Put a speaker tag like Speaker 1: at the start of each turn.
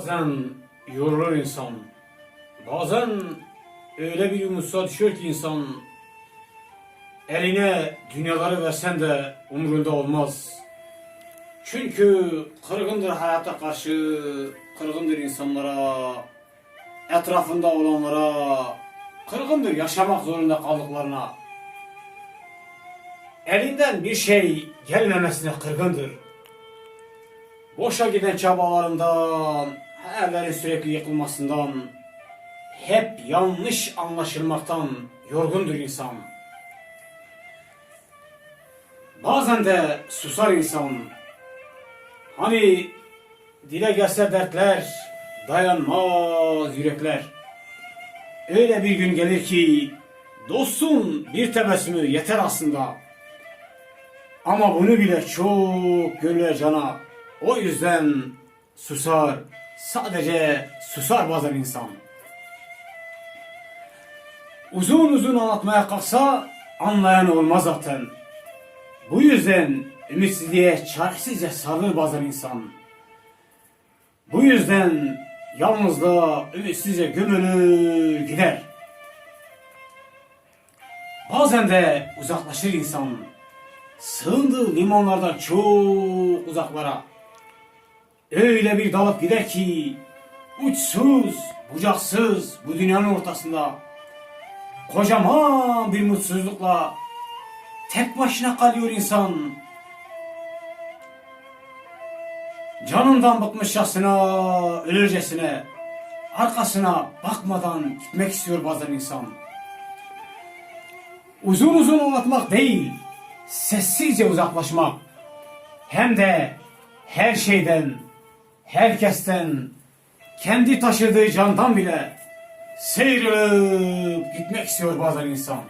Speaker 1: Bazen yorulur insan. Bazen öyle bir umutsuzluğa düşüyor ki insan eline dünyaları versen de umrunda olmaz. Çünkü kırgındır hayata karşı, kırgındır insanlara, etrafında olanlara, kırgındır yaşamak zorunda kaldıklarına. Elinden bir şey gelmemesine kırgındır. Boşa giden çabalarından, hayallerin sürekli yıkılmasından, hep yanlış anlaşılmaktan yorgundur insan. Bazen de susar insan. Hani dile gelse dertler, dayanmaz yürekler. Öyle bir gün gelir ki dostun bir tebessümü yeter aslında. Ama bunu bile çok gönüller cana. O yüzden susar. Sadece susar bazen insan. Uzun uzun anlatmaya kalksa anlayan olmaz zaten. Bu yüzden ümitsizliğe çaresizce sarılır bazen insan. Bu yüzden yalnızlığa ümitsizce gömülür gider. Bazen de uzaklaşır insan. Sığındığı limanlardan çok uzaklara. Öyle bir dalıp gider ki uçsuz, bucaksız bu dünyanın ortasında kocaman bir mutsuzlukla tek başına kalıyor insan. Canından bıkmışçasına, ölürcesine, arkasına bakmadan gitmek istiyor bazen insan. Uzun uzun anlatmak değil, sessizce uzaklaşmak. Hem de her şeyden, herkesten, kendi taşıdığı candan bile sıyrılıp gitmek istiyor bazen insan.